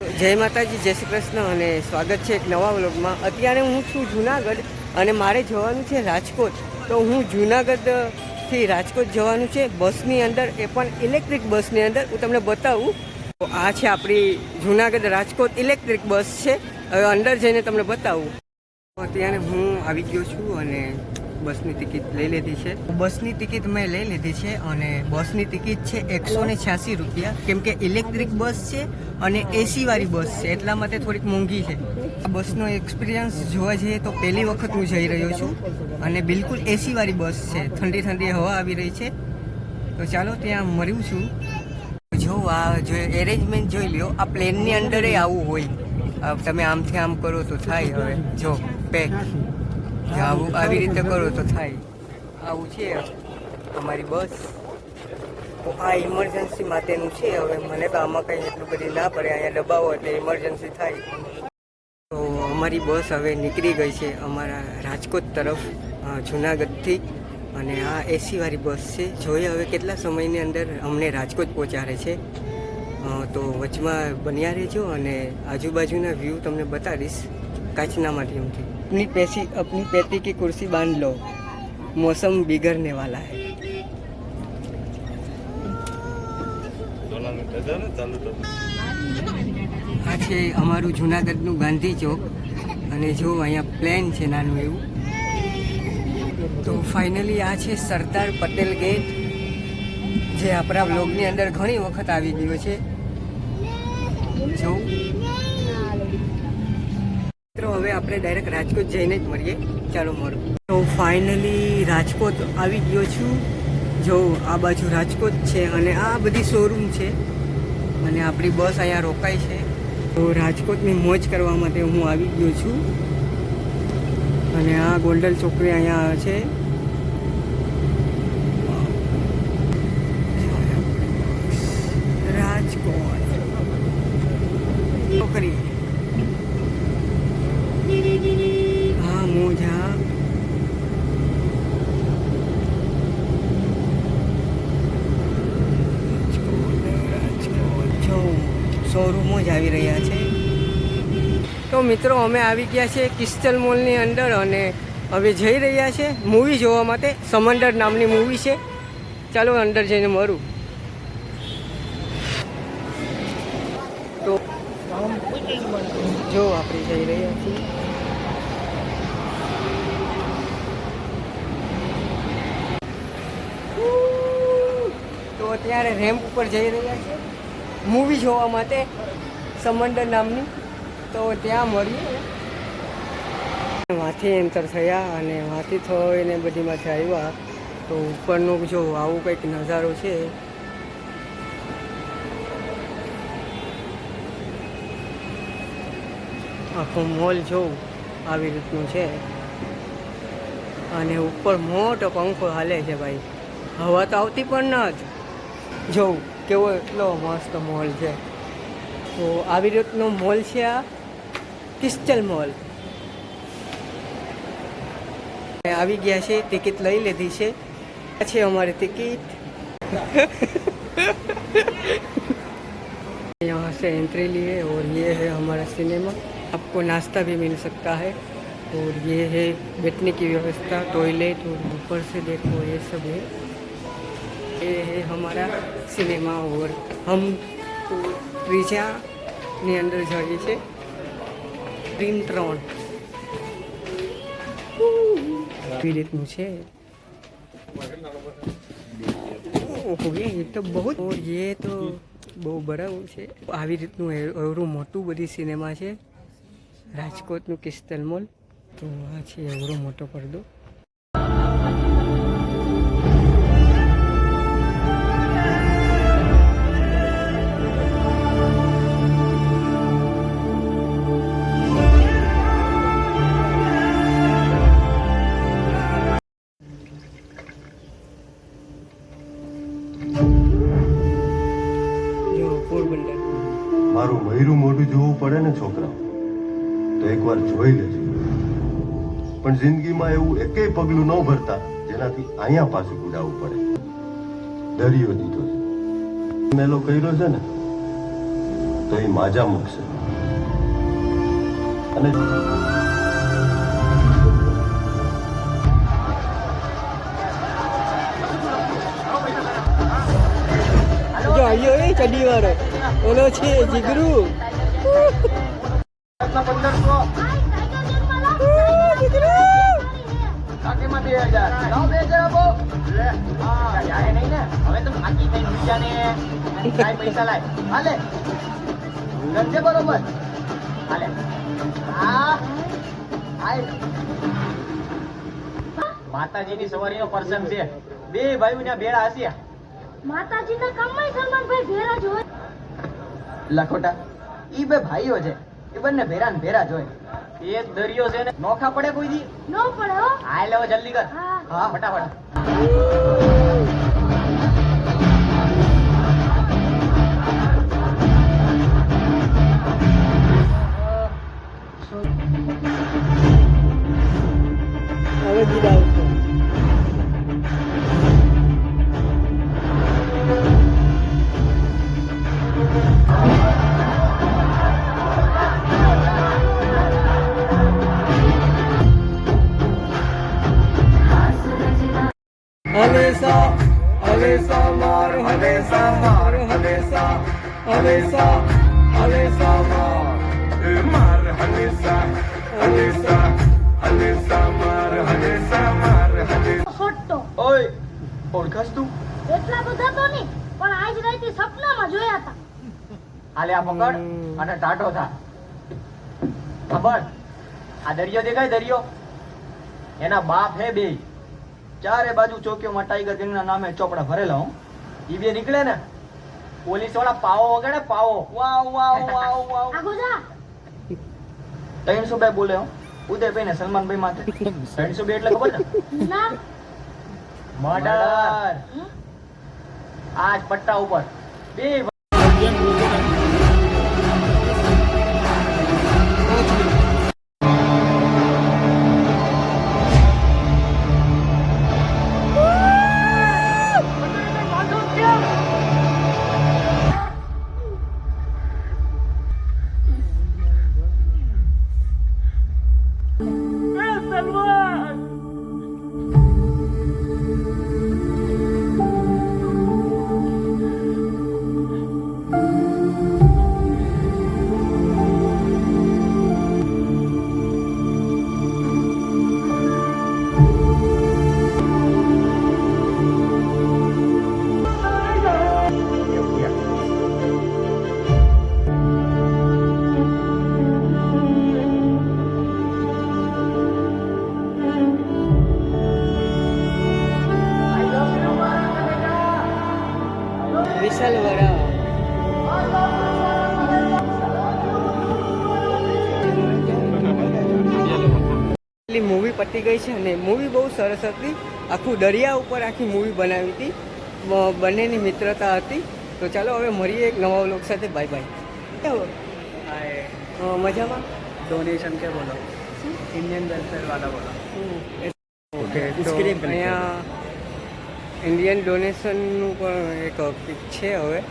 જય માતાજી, જય શ્રી કૃષ્ણ અને સ્વાગત છે એક નવા વ્લોગમાં. અત્યારે હું છું જુનાગઢ અને મારે જવાનું છે રાજકોટ. તો હું જુનાગઢથી રાજકોટ જવાનું છે. બસની અંદર, એ પણ ઇલેક્ટ્રિક બસની અંદર. હું તમને બતાવું. તો આ છે આપણી જુનાગઢ રાજકોટ ઇલેક્ટ્રિક બસ છે. હવે અંદર જઈને તમને બતાવું. અત્યારે હું આવી ગયો છું અને બસની ટિકિટ લઈ લીધી છે. બસની ટિકિટ મેં લઈ લીધી છે અને બસની ટિકિટ છે એકસો ને છ્યાસી રૂપિયા. કેમ કે ઇલેક્ટ્રિક બસ છે અને એસી વાળી બસ છે. એટલા માટે થોડીક મોંઘી છે. આ બસનો એક્સપિરિયન્સ જોવા જઈએ તો પહેલી વખત હું જઈ રહ્યો છું અને બિલકુલ એસી વાળી બસ છે. ઠંડી ઠંડી હવા આવી રહી છે. તો ચાલો ત્યાં મળ્યું છું. જો આ જો એરેન્જમેન્ટ જોઈ લ્યો. આ પ્લેનની અંડરે આવું હોય. તમે આમથી આમ કરો તો થાય હવે. જો પેક આવું આવી રીતે કરો તો થાય. આવું છે અમારી બસ. આ ઇમરજન્સી માટેનું છે. હવે મને તો આમાં કંઈ એટલું બધી ના પડે. અહીંયા દબાવો એટલે ઇમરજન્સી થાય. તો અમારી બસ હવે નીકળી ગઈ છે અમારા રાજકોટ તરફ જુનાગઢથી. અને આ એસીવાળી બસ છે. જોઈએ હવે કેટલા સમયની અંદર અમને રાજકોટ પહોંચાડે છે. તો વચમાં બન્યા રહેજો અને આજુબાજુના વ્યૂ તમને બતાવીશ કાચના માધ્યમથી. अपनी पैसी अपनी पैती की कुर्सी बांध लो मौसम बिगड़ने वाला है આ છે અમારું જુનાગઢનું ગાંધી ચોક અને જો અહીંયા પ્લેન છે નાનું એવું તો ફાઇનલી આ છે સરદાર પટેલ ગેટ જે આપણા બ્લોગની અંદર ઘણી વખત આવી ગયો છે જો મિત્રો હવે આપણે ડાયરેક્ટ રાજકોટ જઈને જ મળીએ. ચાલો મળો. તો ફાઇનલી રાજકોટ આવી ગયો છું. જો આ બાજુ રાજકોટ છે અને આ બધી શોરૂમ છે. અને આપણી બસ અહીંયા રોકાઈ છે. તો રાજકોટની મોજ કરવા માટે હું આવી ગયો છું. અને આ ગોલ્ડન ચોકડી અહીંયા છે રાજકોટ છોકરી હા મોજા શોરૂમો જ આવી રહ્યા છે. તો મિત્રો, અમે આવી ગયા છે ક્રિસ્ટલ મોલની અંદર અને હવે જઈ રહ્યા છે મૂવી જોવા માટે. સમંદર નામની મૂવી છે. ચાલો અંદર જઈને મળું. તો જો આપણે જઈ રહ્યા છીએ. તો અત્યારે રેમ્પ ઉપર જઈ રહ્યા છે મૂવી જોવા માટે સમંદર નામની. તો ત્યાં મળ્યું વાંથી એન્ટર થયા અને વાંથી થઈને બધીમાંથી આવ્યા. તો ઉપરનું જો આવું કંઈક નજારો છે. આખો મોલ જોઉં આવી રીતનું છે. અને ઉપર મોટો પંખો હાલે છે ભાઈ. હવા તો આવતી પણ ન જ. જોઉં કેવો એટલો મસ્ત મોલ છે તો આવી રીતનો મોલ છે આ ક્રિસ્ટલ મોલ અને આવી ગયા છે ટિકિટ લઈ લીધી છે આ છે અમારી ટિકિટ यहाँ से एंट्री लिए और ये है हमारा सिनेमा आपको नाश्ता भी मिल सकता है और ये है बैठने की व्यवस्था टॉयलेट और ऊपर से देखो ये सब है ये है हमारा सिनेमा और हम તો ત્રીજાની અંદર જઈએ છે સ્ક્રીન ત્રણ એવી રીતનું છે ઓહો ये तो बहुत और ये तो બહુ બરાબર છે આવી રીતનું એ- એવડું મોટું બધી સિનેમા છે રાજકોટનું ક્રિસ્ટલ મોલ તો આ છે એવડો મોટો પડદો મારું વૈરું મોઢું જોવું પડે ને છોકરા તો એકવાર જોઈ લેજો. પણ જિંદગીમાં એવું એકેય પગલું ન ભરતા જેનાથી અહીંયા પાછું ઉડાવવું પડે. દરિયો દીધો છે. મેલો કર્યો છે ને, તો એ માજા મૂકશે. અને ચડી વાળો ઓલો છે જીગરુ. માતાજીની સવારીનો પ્રસંગ છે. બે ભાઈઓ ના ભેળા હશે. માતાજીના કામમાં સલમાનભાઈ ભેરા જ હોય. લખોટા ઈ બે ભાઈઓ છે. એ બંને ભેરા ને ભેરા જ હોય. એક દરિયો છે ને. નોખા પડે કોઈ દી? નો પડે હો. હા એટલે હવે જલ્દી કર. હા. હા ફટાફટ. હલેસા હલેસા માર હલેસા માર હલેસા હલેસા હલેસા માર માર હલેસા હલેસા હલેસા માર હલેસા માર હલેસા ખોટો। ઓય ઓળખાશ તું? એટલા બધા તો નહીં પણ આજ રાતે સપનામાં જોયા હતા. હાલે આ પકડ અને ટાટો થા. ખબર? આ દરિયો દેખાય દરિયો? એના બાપ હે બે ચારે બાજુ ચોકીઓમાં ટાઈગર ગેંગના નામે ચોપડા ભરેલા હું. એ બે નીકળે ને પોલીસવાળા પાવો વગાડે પાવો વાવ વાવ વાવ વાવ. ત્રણસો બે બોલે હું. ઉદયભાઈ ને સલમાનભાઈ માથે. ત્રણસો બે એટલે ખબર ને? મર્ડર. આજ પટ્ટા ઉપર. બે મૂવી પતી ગઈ છે અને મૂવી બહુ સરસ હતી. આખું દરિયા ઉપર આખી મૂવી બનાવી હતી. બંનેની મિત્રતા હતી. તો ચાલો હવે મળીએ એક નવા લોક સાથે. બાય બાય મજામાં? ડોનેશન કે બોલો? ઇન્ડિયન વેલફેર વાળા બોલો. ઓકે. અહીંયા ઇન્ડિયન ડોનેશનનું પણ એક પિક છે હવે.